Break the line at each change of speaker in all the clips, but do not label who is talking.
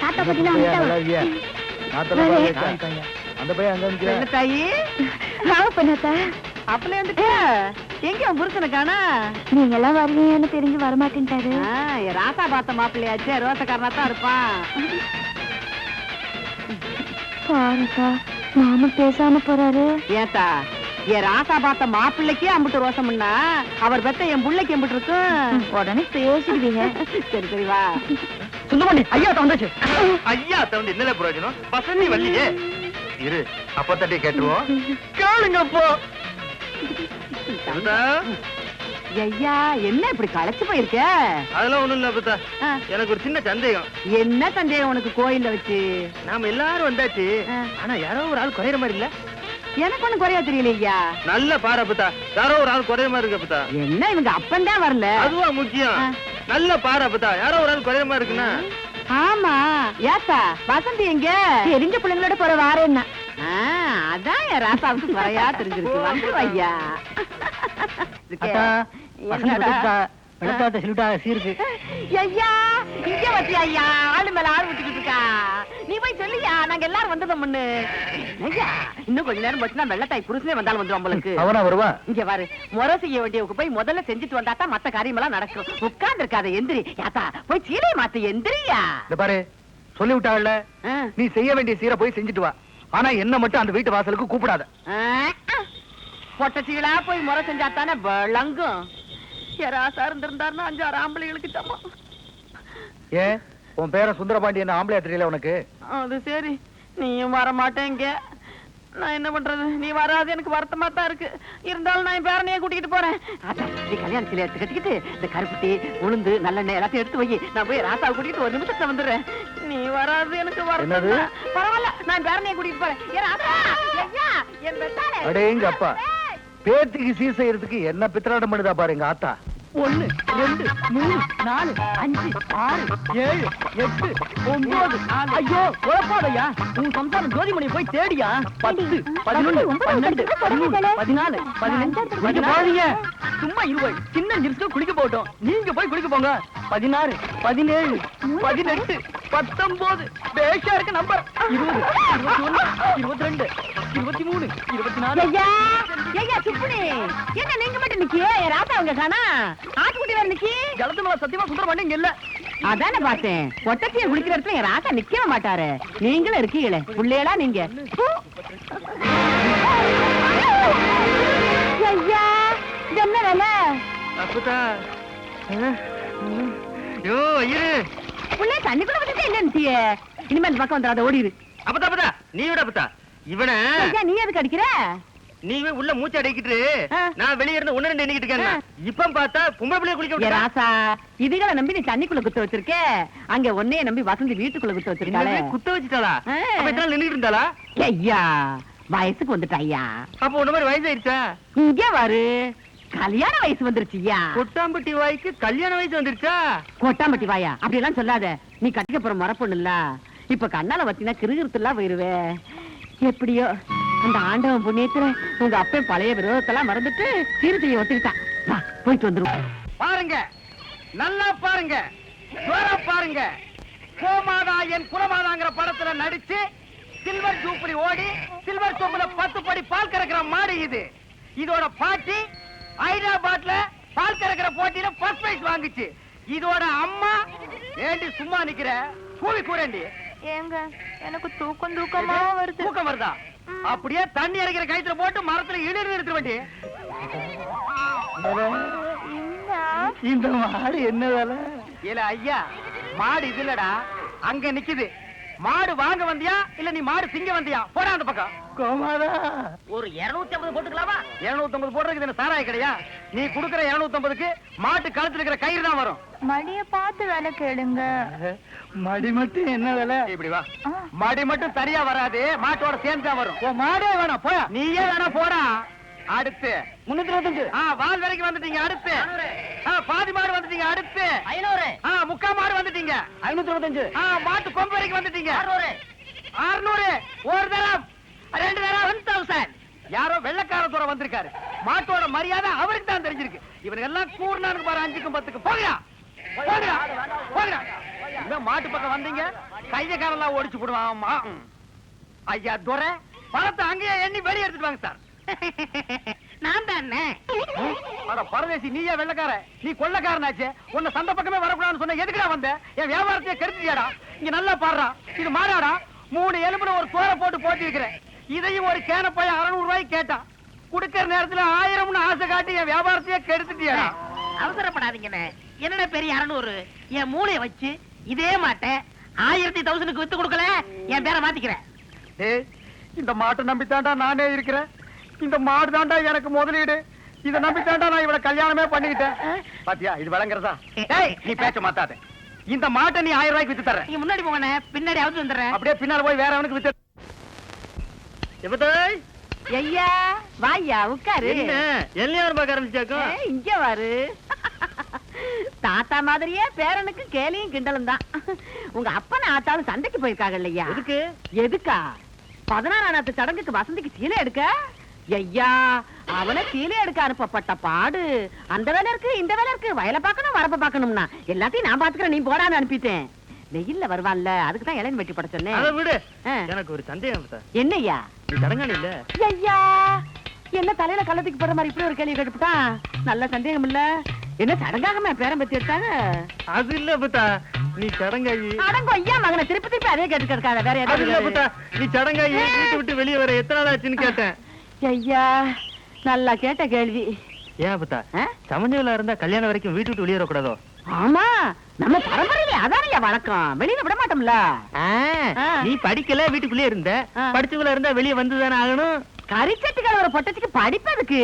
தாத்தா
வச்சா. அந்த பையன் அங்க நிக்கிறான்.
தாயி?
வாங்க பண்ணாத்தா.
அப்பல வந்துட்டு. எங்க உன் புருஷனை காணா?
நீங்க எல்லாம் வருவீங்கன்னு தெரிஞ்சு வரமாட்டேன்ட்டாரு.
ராசா பார்த்த மாப்பிள்ளையாச்சே ரோசக்காரனா தான் இருப்பான்.
பாருக்கா மாமா பேசாம போறாரு.
ஏத்தா என் ராசா பார்த்த மாப்பிள்ளைக்கே அம்பிட்டு ரோசம்னா அவர் பெத்த என் புள்ளைக்கு அம்பிட்டு இருக்கும்?
உடனே பேசிடுவீங்க.
சரி சரி வா.
சுந்தரமணி ஐயா தந்தாச்சு
ஐயா தவிர என்னல பிரயோஜனம் பசங்க வரலையே இரு அப்ப தட்டி கேட்டுருவோம்
கேளுங்க அப்போ
ஐயா என்ன இப்படி களைச்சு போயிருக்க?
அதெல்லாம் ஒண்ணும் இல்ல அப்பத்தா
ஆ,
எனக்கு ஒரு சின்ன சந்தேகம்.
என்ன சந்தேகம் உனக்கு கோயில்ல வச்சு?
நாம எல்லாரும் வந்தாச்சு. ஆனா யாரோ ஒரு ஆள் குறையிற மாதிரி இல்ல.
எனக்கு ஒண்ணு குறையா தெரியலையா
நல்ல பாரு அப்பத்தா யாரோ ஒரு ஆள் குறையிற மாதிரி இருக்கு அப்பத்தா
என்ன இவங்க அப்பன் தான் வரல?
அதுவா முக்கியம். நல்ல பாரு அப்பத்தா யாரோ ஒரு ஆள் குறையிற மாதிரி இருக்குன்னா?
ஆமா. ஏத்தா வசந்தி எங்க?
தெரிஞ்ச பிள்ளைங்களோட போற வாரேன்னா.
ஆ, அதான் என் ராசாவுக்கு குறையா தெரிஞ்சிருக்கு. வந்து ஐயா.
வெள்ளத்தாட்ட சொல்லிட்டா சீருக்கு.
ஐயா இங்க வச்சியா ஐயா? ஆளு மேல ஆள் விட்டுக்கிட்டு இருக்கா. நீ போய் சொல்லியா நாங்க எல்லாரும் வந்ததும் முன்னு. ஐயா இன்னும் கொஞ்ச நேரம் போச்சுன்னா வெள்ளத்தாய் புருஷனே வந்தாலும் வந்துடும் உங்களுக்கு
அவனா வருவான்
இங்க பாரு முறை செய்ய வேண்டியவங்க போய் முதல்ல செஞ்சுட்டு வந்தா தான் மத்த காரியமெல்லாம் நடக்கும். உட்கார்ந்து இருக்காத எந்திரி. யாத்தா போய் சீலையை மாத்து எந்திரியா?
இந்த பாரு சொல்லி விட்டாள்ல. நீ செய்ய வேண்டிய சீரை போய் செஞ்சுட்டு வா. ஆனா என்ன மட்டும் அந்த வீட்டு வாசலுக்கு கூப்பிடாத.
ஆ, ஆ. பொட்ட சீலா போய் முறை செஞ்சா தானே விளங்கும். இருந்திருந்தாருன்னா அஞ்சாறு ஆம்பளைகளுக்கு சமம்
ஏன் உன் பேர சுந்தரபாண்டி என்ன தெரியல உனக்கு?
அது சரி. நீயும் வர மாட்டேங்க நான் என்ன பண்றது? நீ வராது எனக்கு வருத்தமா தான் இருக்கு. இருந்தாலும் நான் என் பேரனையே கூட்டிட்டு போறேன். நீ கல்யாண சிலை எடுத்து கட்டிக்கிட்டு இந்த கருப்புட்டி உளுந்து நல்லெண்ணெய் எல்லாத்தையும் எடுத்து வை. நான் போய் ராசாவை கூட்டிட்டு ஒரு நிமிஷத்துல வந்துடுறேன். நீ வராது எனக்கு வருத்தம். பரவாயில்ல நான் பேரனையே கூட்டிட்டு போறேன். ஏ ராசா ஐயா என் பெத்தானே
அடேங்க அப்பா பேத்திக்கு சீர் செய்யறதுக்கு என்ன பித்திராட்டம் பண்ணுதா பாருங்க ஆத்தா.
ஒண்ணு ரெண்டு மூணு நாலு அஞ்சு ஆறு ஏழு எட்டு ஒன்பது ஐயோ குழப்பாதையா உன் சம்சாரம் ஜோதிமணி போய் தேடியா? பத்து பதினொன்னு பன்னெண்டு பதிமூணு பதினாலு பதினஞ்சு. சும்மா இருவாய் சின்ன நிறுத்தம் குளிக்க போட்டோம் நீங்க போய் குளிக்க போங்க. பதினாறு பதினேழு பதினெட்டு பத்தொன்பது. பேஷா இருக்கு நம்பர். இருபது இருபத்தி ஒண்ணு இருபத்தி ரெண்டு இருபத்தி மூணு இருபத்தி நாலு
ஐயா ஐயா சுப்புனி. என்ன நீங்க மட்டும் நிக்கியே? ராசா அவங்க காணா. ஆட்டுக்குட்டி வேற நிக்கி
ஜலத்து மேல சத்தியமா சுந்தரம் இங்க இல்ல.
அதானே பார்த்தேன். இடத்துல என் ராசா நிக்கவே மாட்டாரு. நீங்களும் இருக்கீங்களே. புள்ளையலா நீங்க.
ஐயா என்ன வேலை?
அப்பதா யோ இரு.
புள்ளைய தண்ணிக்குள்ள விட்டுட்டு என்ன நிக்கியே இனிமே இந்த பக்கம் வந்துடாத ஓடிடு
அப்பதா அப்பதா நீ விட அப்பதா இவன
நீ எதுக்கு அடிக்கிற?
நீ உள்ள மூச்சு அடைக்கிட்டு. நான் வெளிய இருந்து ஒண்ணு ரெண்டு எண்ணிக்கிட்டு இருக்கேன் இப்ப பார்த்தா பொம்பளை பிள்ளைய குளிக்க விட்டா
ராசா இதுகளை நம்பி நீ தண்ணிக்குள்ள குத்த வச்சிருக்க. அங்க ஒன்னைய நம்பி வசந்தி வீட்டுக்குள்ள குத்த வச்சிருக்காளே.
குத்த வச்சுட்டாளா. அப்ப எத்தனை நின்னுட்டு இருந்தாளா?
ஐயா வயசுக்கு வந்துட்டா ஐயா.
அப்ப உன்ன மாதிரி வயசாயிருச்சா?
இங்க வரு. கல்யாண வயசு வந்துருச்சுயா
கொட்டாம்பட்டி வாய்க்கு கல்யாண வயசு வந்துருச்சா?
கொட்டாம்பட்டி வாயா? அப்படி எல்லாம் சொல்லாத. நீ கட்டிக்க போற முறப்பொண்ணு இல்ல இப்ப கண்ணால வச்சினா கிருகிருத்துலாம் போயிருவே. எப்படியோ. அந்த ஆண்டவன் புண்ணியத்துல உங்க அப்பன் பழைய விரோதத்தெல்லாம் மறந்துட்டு சீரத்தைய ஒத்துக்கிட்டான். வா போயிட்டு வந்துருவோம்.
பாருங்க. நல்லா பாருங்க. பாருங்க. கோமாதா என் குலமாதாங்கிற படத்துல நடிச்சு சில்வர் ஜூப்ளி ஓடி சில்வர் சொம்புல பத்து படி பால் கறக்கிற மாடு இது. இதோட பாட்டி ஹைதராபாத்ல பால் கறக்கிற போட்டியில ஃபர்ஸ்ட் பிரைஸ் வாங்குச்சு. இதோட அம்மா ஏண்டி சும்மா நிக்கிற? கூவி கூறண்டி.
ஏங்க எனக்கு தூக்கம் தூக்கமா வருது.
தூக்கம் வருதா? அப்படியே தண்ணி இறக்கிற கயித்துல போட்டு மரத்துல இழுத்து நிறுத்த வேண்டி.
இந்த மாடு என்ன வேலை?
இல்ல ஐயா மாடு இது இல்லடா. அங்க நிக்குது. மாடு வாங்க வந்தியா? இல்ல நீ மாடு திங்க வந்தியா? போடா அந்த பக்கம்.
கோமாதா.
ஒரு 250 போட்டுக்கலாமா? 250 போடுறதுக்கு என்ன சாராய கிடையா? நீ குடுக்குற 250க்கு மாட்டு கழுத்துல இருக்கிற கயிறு தான் வரும்.
மடிய பார்த்து வேலை கேளுங்க.
மடி மட்டும் என்ன வேலை?
இப்படி வா. மடி மட்டும் சரியா வராது மாட்டோட சேர்ந்து தான் வரும். மாடே வேணாம் போயா நீயே வேணா போடா. அடுத்து. முன்னூத்தி இருபத்தஞ்சு. ஆ வால் வரைக்கும் வந்துட்டீங்க அடுத்து. ஆ பாதி மாடு வந்துட்டீங்க அடுத்து. ஐநூறு. ஆ முக்கா மாடு வந்துட்டீங்க. ஐநூத்தி இருபத்தஞ்சு. ஆ மாட்டு கொம்பு வரைக்கும் வந்துட்டீங்க. அறுநூறு. அறுநூறு. ஒரு தரம். ரெண்டு தரம். ஒன் தௌசண்ட் யாரோ வெள்ளக்கார தூரம் வந்திருக்காரு. மாட்டோட மரியாதை அவருக்கு தான் தெரிஞ்சிருக்கு. இவனுக்கு எல்லாம் கூர்னானுக்கு பாரு அஞ்சுக்கும் பத்துக்கு போகிறா போகிறா போகிறா
இந்த மாட்டு பக்கம் வந்தீங்க? கைய காலெல்லாம் ஓடிச்சு போடுவான் ஐயா துரை. பணத்தை அங்கேயே எண்ணி வெளியே எடுத்துட்டு வாங்க சார்.
நான் தானே?
அட பரதேசி நீயே வெள்ளக்கார. நீ கொள்ளக்காரனாச்சே. உன்னை சந்த பக்கமே வரக்கூடாதுன்னு சொன்ன எதுக்குடா வந்த? என் வியாபாரத்தையே கெடுத்துட்டியாடா. இங்க நல்லா பாடுறா. இது மாறாடா மூணு எலும்புல ஒரு சோற போட்டு போட்டி இருக்கிறேன் இதையும் ஒரு கேன போய் அறுநூறு ரூபாய்க்கு கேட்டான். குடுக்கற நேரத்துல ஆயிரம்னு ஆசை காட்டி என் வியாபாரத்தையே கெடுத்துட்டியாடா.
அவசரப்படாதீங்கண்ணே. என்னடா பெரிய அறநூறு? என் மூளைய வச்சு இதே மாட்டேன் ஆயிரத்தி தௌசண்ட்க்கு வித்து கொடுக்கல? என் பேரை மாத்திக்கிறேன்.
இந்த மாட்டை நம்பித்தாண்டா நானே இருக்கிறேன். இந்த மாடு தாண்டா எனக்கு முதலீடு. இத நம்பித்தாண்டா நான் இவள கல்யாணமே பண்ணிக்கிட்டேன். பாத்தியா இது விளங்குறதா? நீ பேச்ச மாத்தாத. இந்த மாட்டை நீ ஆயிரம் ரூபாய்க்கு வித்து தர்றேன்.
நீங்க முன்னாடி போங்கண்ணே பின்னாடி அவுத்து வந்துடுறேன்.
அப்படியே பின்னால போய் வேற அவனுக்கு வித்து.
எப்பதாய்
ஐயா வாயா உட்காரு.
என்ன? பார்க்க
இங்க வாரு. தாத்தா மாதிரியே பேரனுக்கு கேலியும் கிண்டலும் தான். உங்க அப்பன ஆத்தாலும் சண்டைக்கு போயிருக்காங்க இல்லையா?
எதுக்கு?
எதுக்கா? பதினாறாம் சடங்குக்கு வசந்திக்கு சீலை எடுக்க? ஐயா அவனை சீலை எடுக்க அனுப்பப்பட்ட பாடு. அந்த வேலை இருக்கு இந்த வேலை இருக்கு. வயலை பார்க்கணும் வரப்ப பார்க்கணும்னா. எல்லாத்தையும் நான் பாத்துக்கிறேன் நீ போடான்னு அனுப்பிட்டேன். வெயில்ல வருவான்ல அதுக்கு தான் வெட்டி பட சொன்னேன்.
விடு. எனக்கு ஒரு சந்தேகம்
என்னய்யா?
நீ தடங்காளி இல்ல.
ஐயா என்ன தலையில கள்ளத்துக்கு போற மாதிரி இப்படி ஒரு கேள்வி கேட்டுட்டா நல்ல சந்தேகம் இல்ல. என்ன சடங்காகமா பேரம் பத்தி எடுத்தாங்க?
அது இல்ல பத்தா. நீ சடங்காயி
அடங்கோ ஐயா மகனை திருப்பி திருப்பி அதே கேட்டு கிடக்காத வேற ஏதாவது
நீ சடங்காயி வீட்டு விட்டு வெளியே வர எத்தனை நாள் ஆச்சுன்னு கேட்டேன்.
ஐயா நல்லா கேட்ட கேள்வி.
ஏன் பத்தா
ஆ?
சமஞ்சல இருந்தா கல்யாணம் வரைக்கும் வீட்டு விட்டு வெளியே வரக்கூடாதோ?
ஆமா நம்ம பரம்பரையில அதானயா வழக்கம். வெளியில விட மாட்டோம்ல.
நீ படிக்கல வீட்டுக்குள்ளே இருந்த.
ஆ.
படிச்சவங்கள இருந்தா வெளியே வந்துதானே ஆகணும்?
கரிச்சட்டுக்கார ஒரு பொட்டச்சுக்கு படிப்பதுக்கு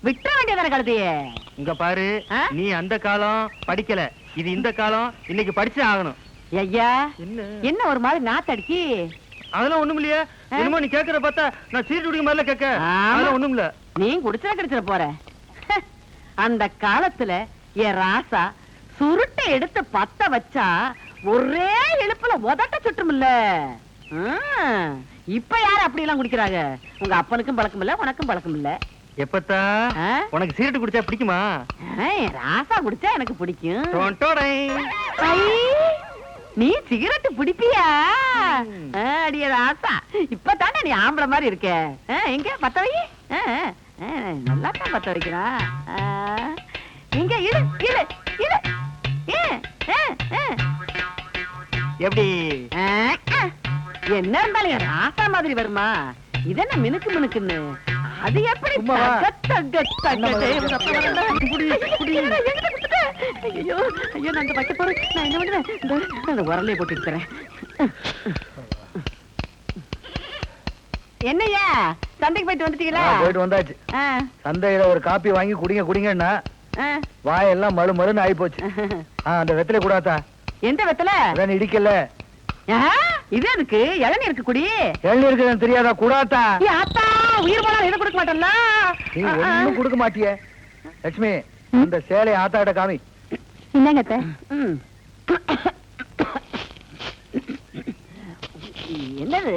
விட்ட வேண்டியதான கழுதையே.
இங்க பாரு? நீ அந்த காலம் படிக்கல. இது இந்த காலம் இன்னைக்கு படிச்சு ஆகணும்.
ஐயா
என்ன?
ஒரு மாதிரி நாத்தடிக்கி?
அதெல்லாம் ஒண்ணும் இல்லையா? என்னமோ நீ கேக்குற பார்த்தா நான் சீட்டு குடிக்க மாதிரில கேட்க. அதெல்லாம் ஒண்ணும் இல்ல
நீ குடிச்சா கிடைச்சிட போற. அந்த காலத்துல என் ராசா சுருட்டை எடுத்து பத்த வச்சா ஒரே இழுப்புல உதட்ட சுட்டுமில்ல ம், இப்ப யாரு அப்படி எல்லாம் குடிக்கிறாங்க? உங்க அப்பனுக்கும் பழக்கம் இல்ல உனக்கும் பழக்கம் இல்ல
எப்பத்தா? உனக்கு சீரட்டு குடிச்சா பிடிக்குமா?
ராசா குடிச்சா எனக்கு பிடிக்கும். நீ சிகரெட் பிடிப்பியா? அடியே ராசா இப்பதானே நீ ஆம்பளை மாதிரி இருக்க. எங்க? பத்த வை நல்லா தான் பத்த வைக்கிறா இங்க ஏ, ஆ, ஆ.
எப்படி.
என்ன இருந்தாலும் ராசா மாதிரி வருமா? இதென்ன மினுக்கு மினுக்குன்னு. அது எப்படி. தக, தக, தக, ஐயோ. ஐயோ நான் அந்த வைக்க போறேன். நான் என்ன பண்ணுவேன்? அந்த உரலையை போட்டு தரேன் என்னய்யா? சந்தைக்கு போயிட்டு வந்துட்டீங்களா?
போயிட்டு வந்தாச்சு. சந்தையில ஒரு காப்பி வாங்கி குடிங்க குடிங்கன்னா. வாயெல்லாம் மழு மழுன்னு ஆயி போச்சு அந்த வெத்தலை கூடாதா?
எந்த வெத்தல?
அதான் இடிக்கல.
இது எதுக்கு? இளநீ இருக்கு குடி.
எள்ளி இருக்குதுன்னு தெரியாதா?
ஆத்தா உயிர் போனா இதை கொடுக்க மாட்டேன்ல?
நீ ஒண்ணும் கொடுக்க மாட்டியே. லட்சுமி இந்த சேலை ஆத்தாட்ட காமி.
என்னங்க.
என்னது?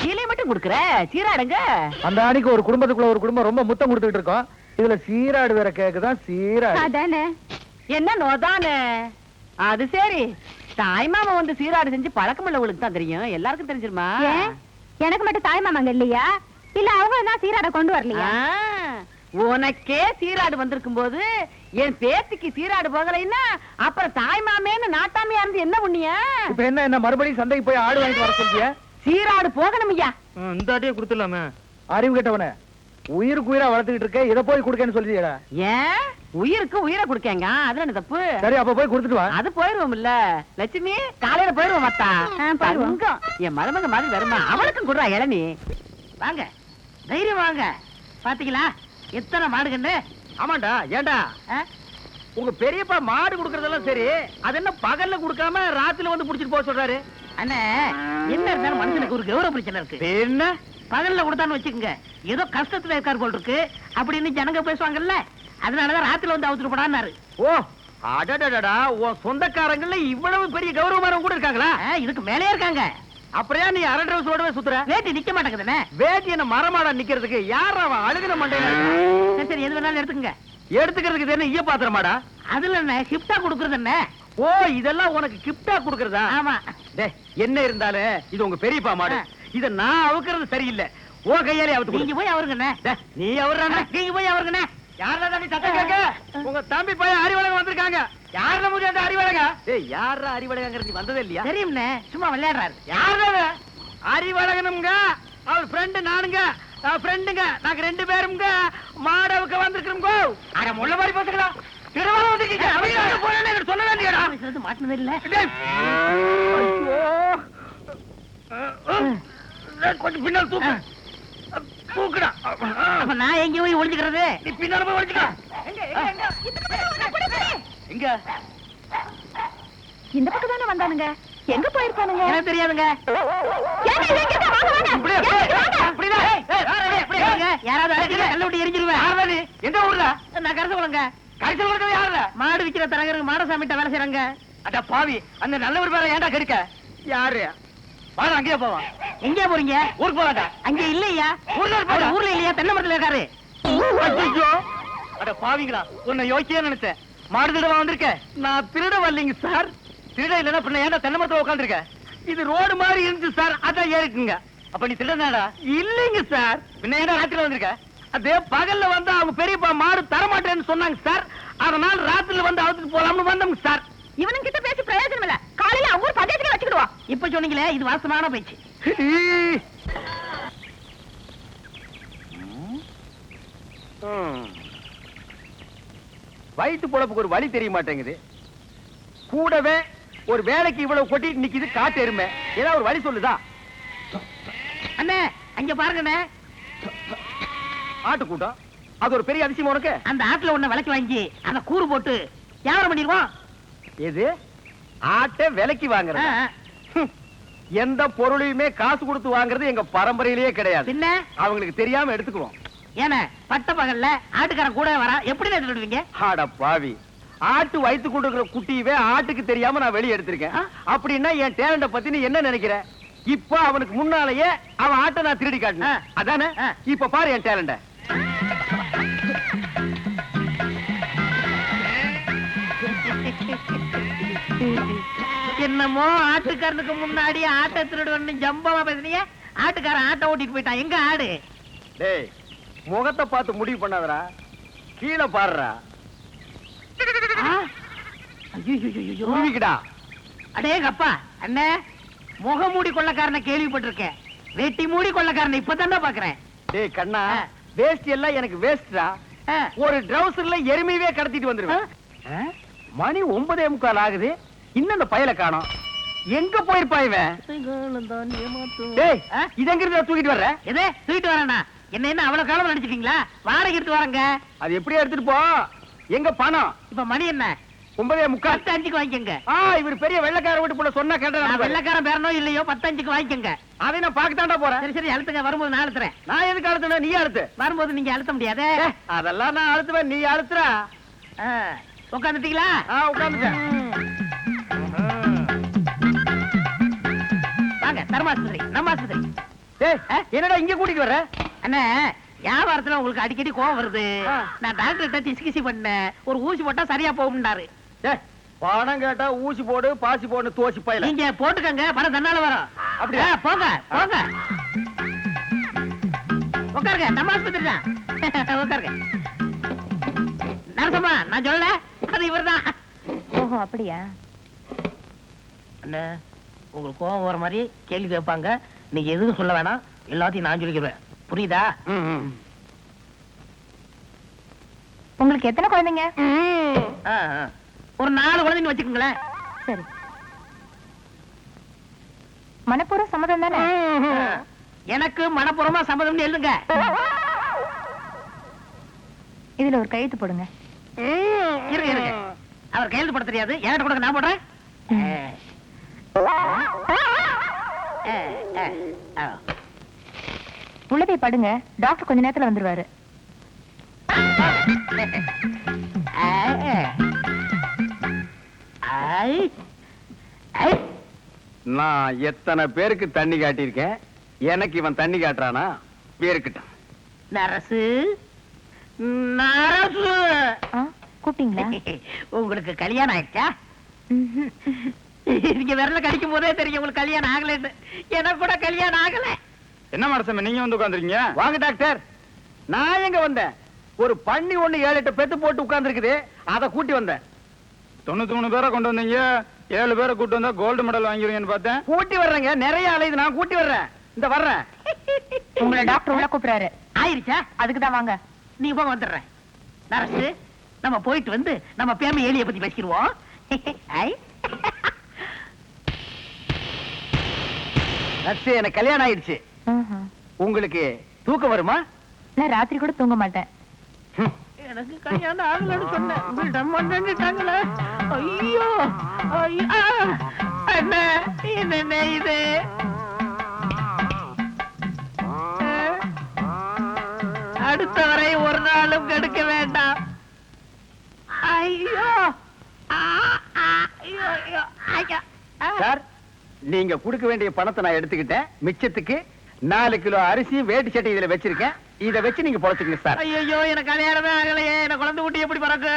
சீலை மட்டும் குடுக்குற? சீராடுங்க.
அந்த அன்னைக்கு ஒரு குடும்பத்துக்குள்ள ஒரு குடும்பம் ரொம்ப முத்தம் கொடுத்துட்டு இருக்கோம். இதுல சீராடு வேற கேக்குதான் சீராடு.
அதானே?
என்ன நோதானே? அது சரி. தாய் மாமா வந்து சீராடு செஞ்சு பழக்கம் உள்ளவங்களுக்கு தான் தெரியும். எல்லாருக்கும் தெரிஞ்சிருமா?
எனக்கு மட்டும் தாய் மாமாங்க இல்லையா? இல்ல அவங்க தான் சீராட கொண்டு வரலையா?
உனக்கே சீராடு வந்திருக்கும் போது என் பேத்திக்கு சீராடு போகலைன்னா அப்புறம் தாய் மாமேன்னு நாட்டாமையா இருந்து என்ன புண்ணிய
இப்ப என்ன என்ன மறுபடியும் சந்தைக்கு போய் ஆடு வாங்கிட்டு வர சொல்றிய?
சீராடு போகணும் ஐயா
இந்த ஆட்டியே கொடுத்துடலாமே.
அறிவு கெட்டவன உயிருக்கு உயிரா வளர்த்துக்கிட்டு இருக்க இதை போய் கொடுக்கன்னு சொல்றியடா
ஏன்? உயிருக்கு உயிரை கொடுக்கேங்க. அதுல என்ன தப்பு?
சரி அப்ப போய் கொடுத்துட்டு வா.
அது போயிருவோம் இல்ல லட்சுமி காலையில போயிருவோம் மத்தா
போயிருவோம்.
என் மருமக மாதிரி வருமா? அவளுக்கும் கொடுறா இளநீ.
வாங்க. தைரியம் வாங்க. பாத்தீங்களா? எத்தனை மாடுகண்டு
ஆமாண்டா ஏண்டா? உங்க பெரியப்பா மாடு குடுக்கறதெல்லாம் சரி அது என்ன பகல்ல குடுக்காம ராத்திரில வந்து புடிச்சிட்டு போக சொல்றாரு?
அண்ணே என்ன இருந்தாலும் மனுஷனுக்கு ஒரு கௌரவ பிரச்சனை இருக்கு.
என்ன?
பகல்ல கொடுத்தான்னு வச்சுக்கோங்க. ஏதோ கஷ்டத்துல இருக்கார் போல் இருக்கு. அப்படின்னு ஜனங்க பேசுவாங்கல்ல. அதனாலதான் ராத்திரில வந்து அவுத்துட்டு போடான்னாரு.
ஓ அடடடடா உன் சொந்தக்காரங்கள்ல இவ்வளவு பெரிய கௌரவமானவங்க கூட இருக்காங்களா?
இதுக்கு மேலே இருக்காங்க.
ஏன் நீ அரை டிரஸோடவே சுத்துற?
வேட்டி நிக்க மாட்டேங்குதுண்ணே.
வேட்டி என்ன மரமாடா நிக்கிறதுக்கு? யார் அவன் அழுகின மண்டையில?
சரி எது வேணாலும் எடுத்துக்கங்க.
எடுத்துக்கிறதுக்கு என்ன ஈய பாத்திரமாடா?
அதுல என்ன ஷிஃப்டா கொடுக்கறது என்ன
ஓ இதெல்லாம் உனக்கு கிஃப்டா குடுக்கறதா?
ஆமா.
டேய், என்ன இருந்தாலும் இது உங்க பெரியப்பா மாடு. இத நான் அவுக்கிறது சரியில்லை. ஓ கையாலே அவுத்து
நீங்க. போய் அவருங்கண்ணே.
நீ அவர்றானே
நீங்க போய் அவருங்கண்ணே.
யாரா தம்பி சத்தம் உங்க தம்பி பையன் அறிவழகம் வந்திருக்காங்க. யாருல முடியும் அந்த அறிவழக? டேய் யாரா அறிவழகங்கிறது? நீ வந்ததே இல்லையா?
தெரியும்ண்ணே சும்மா விளையாடுறாரு.
யாரு அறிவழகனுங்க அவர் ஃப்ரெண்டு நானுங்க. ஃப்ரெண்டுங்க நாங்க ரெண்டு பேருங்க மாடவுக்கு வந்திருக்கிறோங்க அட முள்ள மாதிரி பேசுங்களா திருவாரூர் வந்திருக்கீங்க அவங்க. போறேன்னு எனக்கு சொல்ல வேண்டியடா
பேசுறது மாட்டினது இல்ல.
கொஞ்சம் பின்னால் தூக்கு. தூக்குடா.
அப்ப நான் எங்க போய் ஒளிஞ்சுக்கிறது?
நீ பின்னால போய் ஒளிச்சுக்க எங்க
இந்த பக்கம் தானே வந்தானுங்க? எங்க போயிருப்பானுங்க
எனக்கு தெரியாதுங்க. மாடு விக்கிற தரகருக்கு மாடசாமிட்ட வேலை செய்யறாங்க
அட பாவி அந்த நல்லவர் பேர ஏன்டா கெடுக்க? யாரு? வாடா அங்கேயே போவான்
எங்க போறீங்க?
ஊருக்கு போவாடா
அங்க இல்லையா?
ஊர்ல இருப்பாரா?
ஊர்ல இல்லையா? தென்னை மரத்துல இருக்காரு.
ஐயோ அட பாவிங்களா உன்னை யோசிச்சே நினைச்சேன். மாடு திருட வந்திருக்க? நான் திருட வரலைங்க சார். திருட இல்லைன்னா பின்ன ஏன்டா தென்னை மரத்துல உட்காந்துருக்க இது ரோடு மாதிரி இருந்துச்சு சார். அதான் ஏறிக்குங்க அப்ப நீ திருடனாடா? இல்லைங்க சார். பின்ன ஏன்டா ராத்திரில வந்திருக்க? அதே பகல்ல வந்து அவங்க பெரியப்பா மாடு தரமாட்டேன்னு சொன்னாங்க சார். அதனால ராத்திரில வந்து அவுத்துட்டு போலாம்னு வந்தோங்க சார்.
இவனுங்க கிட்ட பேசி பிரயோஜனம் இல்ல. காலையில அவங்க பஞ்சாயத்துல வச்சுக்கிடுவோம்
இப்ப சொன்னீங்களே இது வாசமான பேச்சு.
வயிற்று பொழப்புக்கு ஒரு வழி தெரிய மாட்டேங்குது. கூடவே ஒரு வேலைக்கு இவ்வளவு கொட்டிட்டு நிக்குது காட்டு எருமை. ஏதாவது ஒரு வழி சொல்லுதா?
அண்ணே அங்க பாருங்கண்ணே.
ஆட்டு கூட்டம். அது ஒரு பெரிய அதிசயம் உனக்கு?
அந்த ஆட்டுல ஒண்ணு விலைக்கு வாங்கி அத கூறு போட்டு வியாபாரம் பண்ணிடுவோம்.
எது? ஆட்டை விலைக்கு. ஹம். எந்த பொருளையுமே காசு கொடுத்து வாங்குறது எங்க பரம்பரையிலேயே கிடையாது.
பின்ன?
அவங்களுக்கு தெரியாம எடுத்துக்குவோம்.
ஏன பட்ட பகல்ல ஆட்டுக்காரன் கூட வரா எப்படி எடுத்துடுவீங்க?
ஆட பாவி. ஆட்டு வயித்து கொண்டு இருக்கிற குட்டியவே ஆட்டுக்கு தெரியாம நான் வெளியே எடுத்திருக்கேன்? அப்படின்னா என் டேலண்ட பத்தி நீ என்ன நினைக்கிற? இப்ப அவனுக்கு முன்னாலேயே அவன் ஆட்டை நான் திருடி. காட்டினேன் அதானே. இப்ப பாரு என் டேலண்ட
என்னமோ ஆட்டுக்காரனுக்கு முன்னாடி ஆட்டை திருடுவன்னு ஜம்பமா பேசுனீங்க? ஆட்டுக்காரன் ஆட்டை ஓட்டிட்டு போயிட்டான். எங்க ஆடு?
டேய் முகத்தை பார்த்து முடிவு பண்ணாதடா. கீழே?
ஐயையோயோயோ.
உருவிக்கடா
அடேங்கப்பா அண்ணே முகமூடி கொள்ளக்காரனை கேள்விப்பட்டிருக்கேன். வெட்டி மூடி கொள்ளக்காரனை இப்பதான்டா பாக்குறேன்.
டேய் கண்ணா. வேஸ்ட் எல்லாம் எனக்கு வேஸ்டா. ஒரு ட்ரவுசர்ல எருமையவே கடத்திட்டு வந்துருவேன்? மணி ஒன்பதே முக்கால் ஆகுது. இன்னும் அந்த பயல காணோம். எங்க போயிருப்பா இவன்? இது எங்க இருந்து தூக்கிட்டு வர்ற?
எதே தூக்கிட்டு வரேண்ணா என்ன என்ன அவ்வளவு காலம் நினைச்சிட்டீங்களா வாடகை எடுத்து வரேங்க.
அது எப்படியே எடுத்துட்டு போ? எங்க பணம்?
இப்ப மணி என்ன?
ஒன்பதே முக்கால்.
பத்து அஞ்சுக்கு வாங்கிக்கோங்க.
ஆ இவர் பெரிய வெள்ளக்கார வீட்டு போல சொன்னா கேட்டா
வெள்ளக்காரன் பேரனோ இல்லையோ பத்து அஞ்சுக்கு வாங்கிக்கோங்க.
அதை நான் பாக்கத்தாண்டா போறேன்.
சரி சரி அழுத்துங்க. வரும்போது நான் அழுத்துறேன்.
நான் எதுக்கு அழுத்தணும் நீ அழுத்து.
வரும்போது நீங்க அழுத்த முடியாதே?
அதெல்லாம் நான் அழுத்துவேன். நீ அழுத்துறா.
உட்காந்துட்டீங்களா?
உட்காந்துட்டேன்.
தர்மாஸ்பத்திரி நம்ம ஆஸ்பத்திரி
டேய் என்னடா இங்க கூட்டிட்டு வர்ற?
அண்ணே வியாபாரத்துல உங்களுக்கு அடிக்கடி கோவம் வருது. நான் டாக்டர்கிட்ட திசு கிசி பண்ணேன். ஒரு ஊசி போட்டா சரியா போகும்னாரு.
டேய் பணம் கேட்டா ஊசி போடு பாசி போடு தோசி பையல.
நீங்க போட்டுக்கங்க பணம் தன்னால வரும்.
அப்படியா?
போங்க போங்க. உட்காருங்க நம்ம ஆஸ்பத்திரி தான். உட்காருங்க. நரசம்மா நான் சொல்லல அது இவர்தான்.
ஓஹோ அப்படியா?
அண்ணே உங்களுக்கு கோவம் வர மாதிரி கேள்வி கேட்பாங்க. நீங்க எதுவும் சொல்ல வேணாம். எல்லாத்தையும் நான் சொல்லிக்கிறேன் புரியுதா?
உங்களுக்கு எத்தனை குழந்தைங்க.
ஒரு நாலு குழந்தைங்க வச்சுக்கோங்களேன்.
சரி. மனப்பூர்வ சம்மதம் தானே?
எனக்கு மனப்பூர்வமா சம்மதம்னு எழுதுங்க.
இதுல ஒரு கையெழுத்து போடுங்க.
இருங்க இருங்க. அவர் கையெழுத்து போட தெரியாது. என்கிட்ட கொடுங்க நான் போடுறேன்.
உள்ள போய் படுங்க. டாக்டர் கொஞ்ச நேரத்துல வந்துருவாரு.
நான் எத்தனை பேருக்கு தண்ணி காட்டியிருக்கேன்? எனக்கு இவன் தண்ணி காட்டுறானா? பேருக்கிட்டான்
நரசு. நரசு.
கூப்பிட்டீங்களா?
உங்களுக்கு கல்யாணம் ஆயிடுச்சா? நீங்க விரல கடிக்கும் போதே தெரியும் உங்களுக்கு கல்யாணம் ஆகலைன்னு. எனக்கு கூட கல்யாணம் ஆகல.
என்ன மனசம் நீங்க வந்து உட்காந்துருக்கீங்க
வாங்க டாக்டர். நான் எங்க வந்தேன்? ஒரு பண்ணி ஒண்ணு ஏழு எட்டு பெத்து போட்டு உட்கார்ந்துருக்குது. அதை கூட்டி வந்தேன்.
தொண்ணூத்தி மூணு பேரை கொண்டு வந்தீங்க. ஏழு பேரை கூட்டு வந்தா கோல்டு மெடல் வாங்கிருவீங்கன்னு பார்த்தேன்.
கூட்டி வர்றேங்க. நிறைய அலையுது நான் கூட்டி வர்றேன். இந்த வர்றேன்.
உங்களை டாக்டர் உள்ள கூப்பிடுறாரு.
ஆயிருச்சா?
அதுக்கு தான் வாங்க.
நீ போக வந்துடுறேன். நரசு நம்ம போயிட்டு வந்து நம்ம பேம ஏலிய பத்தி பேசிடுவோம் ஐ.
நர்ஸ் எனக்கு கல்யாணம் ஆயிடுச்சு. உங்களுக்கு தூக்கம் வருமா?
நான் ராத்திரி கூட தூங்க மாட்டேன்.
எனக்கு கல்யாணம் ஆகலன்னு சொன்னேன். ஐயோ என்ன இது? அடுத்த வரை ஒரு நாளும் கெடுக்க வேண்டாம். ஐயோ.
சார் நீங்க கொடுக்க வேண்டிய பணத்தை நான் எடுத்துக்கிட்டேன். மிச்சத்துக்கு நாலு கிலோ அரிசி வேட்டி சட்டை இதுல வச்சிருக்கேன். இத வச்சு நீங்க பொழைச்சுக்கங்க சார்.
ஐயோ எனக்கு கல்யாணமே ஆகலையே. எனக்கு குழந்தை குட்டி எப்படி பிறக்கு?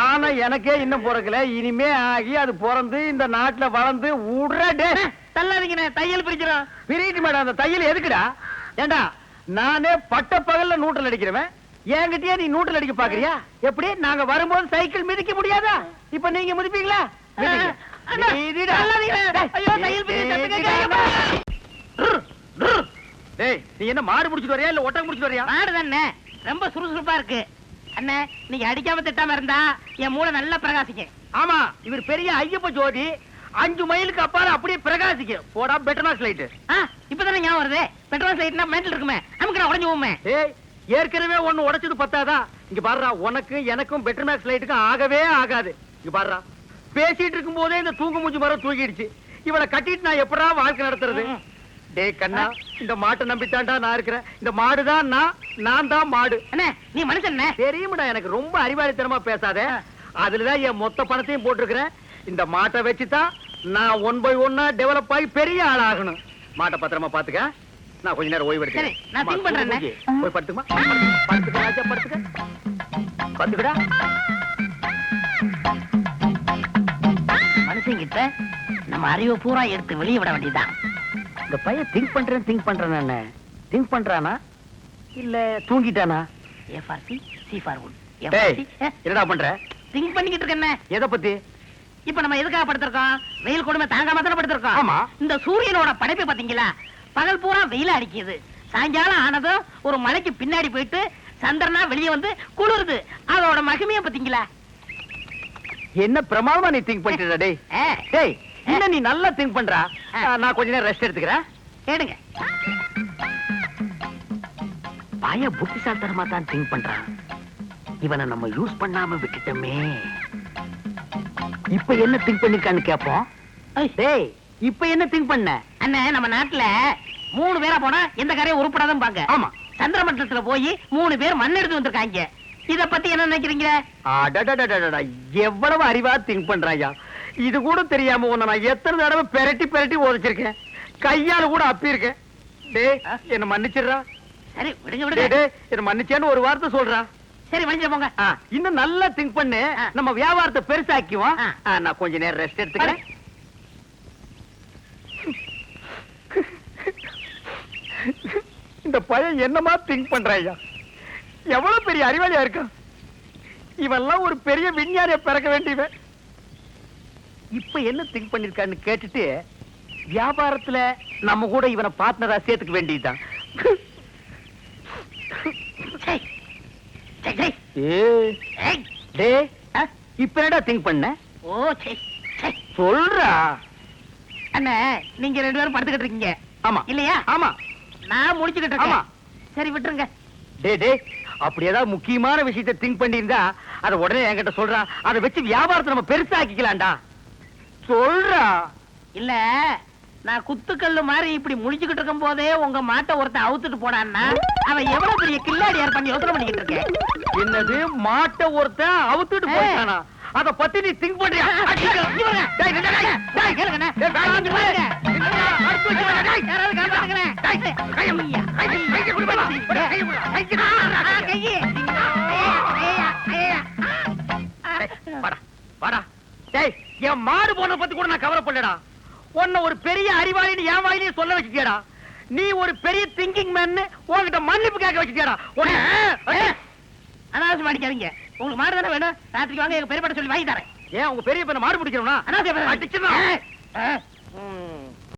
ஆனா எனக்கே இன்னும் பிறக்கல. இனிமே ஆகி அது பிறந்து இந்த நாட்டுல வளர்ந்து உடனே
தள்ளாதீங்கண்ணே தையல் பிரிக்கிறோம்.
பிரிட்டு மேடம் அந்த தையல் எதுக்குடா? ஏண்டா நானே பட்ட பகல்ல நூற்றல் அடிக்கிறவன். என்கிட்டயே நீ நூற்றல் அடிக்க பாக்குறியா? எப்படி? நாங்க வரும்போது சைக்கிள் மிதிக்க முடியாதா? இப்ப நீங்க மிதிப்பீங்களா? டேய் நீ என்ன மாடு முடிச்சிட்டு வரியா இல்ல ஒட்டகம் முடிச்சிட்டு வரியா?
மாடு தானே. ரொம்ப சுறுசுறுப்பா இருக்கு. அண்ணே நீங்க அடிக்காம திட்டாம இருந்தா என் மூளை நல்லா பிரகாசிக்கும்.
ஆமா இவர் பெரிய ஐயப்ப ஜோதி. அஞ்சு மைலுக்கு அப்பால அப்படியே பிரகாசிக்கும் போடா பெட்டர்னாஸ் லைட்
இப்பதானே ஞாபகம் வருது. பெட்ரோல் சைட்னா மென்டல் இருக்குமே. நமக்கு நான் உடஞ்சு போமே
ஏய் ஏற்கனவே ஒண்ணு உடைச்சது பத்தாதா? இங்க பாருடா உனக்கு எனக்கும் பெட்டர் மேக்ஸ் லைட்டுக்கும் ஆகவே ஆகாது. இங்க பாருடா. பேசிட்டு இருக்கும் போதே இந்த தூங்கு மூஞ்சி மரம் தூக்கிடுச்சு. இவளை கட்டிட்டு நான் எப்படா வாழ்க்கை நடத்துறது? டேய் கண்ணா இந்த மாட்டை நம்பித்தான்டா நான் இருக்கிறேன். இந்த மாடுதான் நான் நான் தான் மாடு.
அண்ணே நீ மனுஷன்
தெரியுமாடா எனக்கு ரொம்ப அறிவாளித்தனமா பேசாத. அதுலதான் என் மொத்த பணத்தையும் போட்டிருக்கிறேன். இந்த மாட்டை வச்சுதான் நான் ஒன் பை ஒன்னா டெவலப் ஆகி பெரிய ஆளாகணும். மாட்டை பத்திரமா பாத்துக்க. நான் கொஞ்ச நேரம் ஓய்வு எடுக்கிறேன்
நான் பண்றேன்
தூங்கு, போய் படுத்துமா? படுத்துக்க ராஜா படுத்துக்க. படுத்துக்கடா.
மனுஷங்கிட்ட நம்ம அறிவை பூரா எடுத்து வெளியே விட வேண்டியதுதான்.
இந்த பையன் திங்க் பண்றேன் திங்க் பண்றேன் திங்க் பண்றானா? இல்ல தூங்கிட்டானா?
A for C C for wood
டேய் என்னடா பண்ற?
திங்க் பண்ணிக்கிட்டு இருக்கேன்
எதை பத்தி?
இப்ப நம்ம எதுக்காக படுத்திருக்கோம்? வெயில் கொடுமை தாங்காம தானே படுத்திருக்கோம்?
ஆமா.
இந்த சூரியனோட படைப்பு பாத்தீங்களா பகல் பூரா வெயில் அடிக்குது. சாயங்காலம் ஆனதும் ஒரு மலைக்கு பின்னாடி போயிட்டு சந்திரனா வெளியே வந்து குளிருது. அதோட மகிமைய பாத்தீங்களா
என்ன பிரமாதமா நீ திங்க் பண்ணிட்டு டேய் இன்னும் நீ நல்லா திங்க் பண்றா. நான் கொஞ்ச நேரம் ரெஸ்ட் எடுத்துக்கிறேன்.
கேளுங்க
பய புத்திசாலித்தனமா தான் திங்க் பண்றான் இவனை நம்ம யூஸ் பண்ணாம விட்டுட்டோமே. இப்ப என்ன திங்க் பண்ணிருக்கான்னு கேப்போம். டேய் இப்ப என்ன திங்க் பண்ண?
அண்ணே நம்ம நாட்டுல மூணு பேரா போனா எந்த கரையும் உருப்படாதான் பாங்க
ஆமா.
சந்திரமண்டலத்துல போய் மூணு பேர் மண் எடுத்து வந்திருக்காங்க. இத பத்தி என்ன நினைக்கிறீங்க?
அடடடடடடா, எவ்வளவு அறிவா திங்க் பண்றாயா இது கூட தெரியாம உன்னை நான் எத்தனை தடவை பெரட்டி பெரட்டி உதைச்சிருக்கேன். கையால கூட அப்பியிருக்கேன் டேய் என்ன மன்னிச்சிடுறா.
சரி விடுங்க விடுங்க.
என்ன மன்னிச்சேன்னு ஒரு வார்த்தை சொல்றா.
சரி மனுஷன் போங்க.
இன்னும் நல்லா திங்க் பண்ணு. நம்ம வியாபாரத்தை பெருசாக்குவோம். நான் கொஞ்ச நேரம் ரெஸ்ட் எடுத்துக்கிறேன். இந்த பையன் என்னமா திங்க் பண்றாயா எவ்வளவு பெரிய அறிவாளியா இருக்கான். இவெல்லாம் ஒரு பெரிய விஞ்ஞானிய பிறக்க வேண்டியவன். இப்ப என்ன திங்க் பண்ணிருக்கான்னு கேட்டுட்டு வியாபாரத்துல நம்ம கூட இவனை பார்ட்னரா சேர்த்துக்க வேண்டியதுதான்? இப்ப என்னடா திங்க் பண்ண?
ஓ
சொல்றா.
அண்ணே நீங்க ரெண்டு பேரும் படுத்துக்கிட்டு இருக்கீங்க.
ஆமா.
இல்லையா?
ஆமா.
நான் முடிச்சுக்கிட்டு. இருக்கேன். சரி விட்டுருங்க.
டேய் டேய் அப்படி ஏதாவது முக்கியமான விஷயத்தை திங்க் பண்ணியிருந்தா அத உடனே என்கிட்ட சொல்றா. அதை வச்சு வியாபாரத்தை நம்ம பெருசாக்கிக்கலாம்டா. சொல்றா?
இல்ல நான் குத்துக்கல்லு மாதிரி இப்படி முடிச்சுக்கிட்டு இருக்கும் போதே உங்க மாட்டை ஒருத்தன் அவுத்துட்டு போனான்னா அவன் எவ்வளவு பெரிய கில்லாடியா இருப்பான்னு யோசனை பண்ணிக்கிட்டு இருக்கேன்
என்னது மாட்டை ஒருத்தன் அவுத்துட்டு
ஏய்.
போயிட்டானா? அத பத்தி நீ திங்க் பண்றியா? வாடா, வாடா. டேய், என் மாடு போன பத்தி கூட நான் கவலைப்படலடா. உன்னை ஒரு பெரிய அறிவாளின்னு என் வாயிலேயே சொல்ல வச்சுட்டியாடா. நீ ஒரு பெரிய திங்கிங் மேன் உன்கிட்ட மன்னிப்பு கேட்க வச்சுட்டியாடா.
அனாவசியம் அடிக்காதீங்க. உங்களுக்கு மாடு தானே வேணும்? ராத்திரிக்கு வாங்க எங்க பெரியப்பட்ட சொல்லி வாங்கி தரேன்.
ஏன் உங்க பெரிய பையனை மாடு பிடிக்கிறோம்னா
அனாவசியம்?
அடிச்சிடலாம்.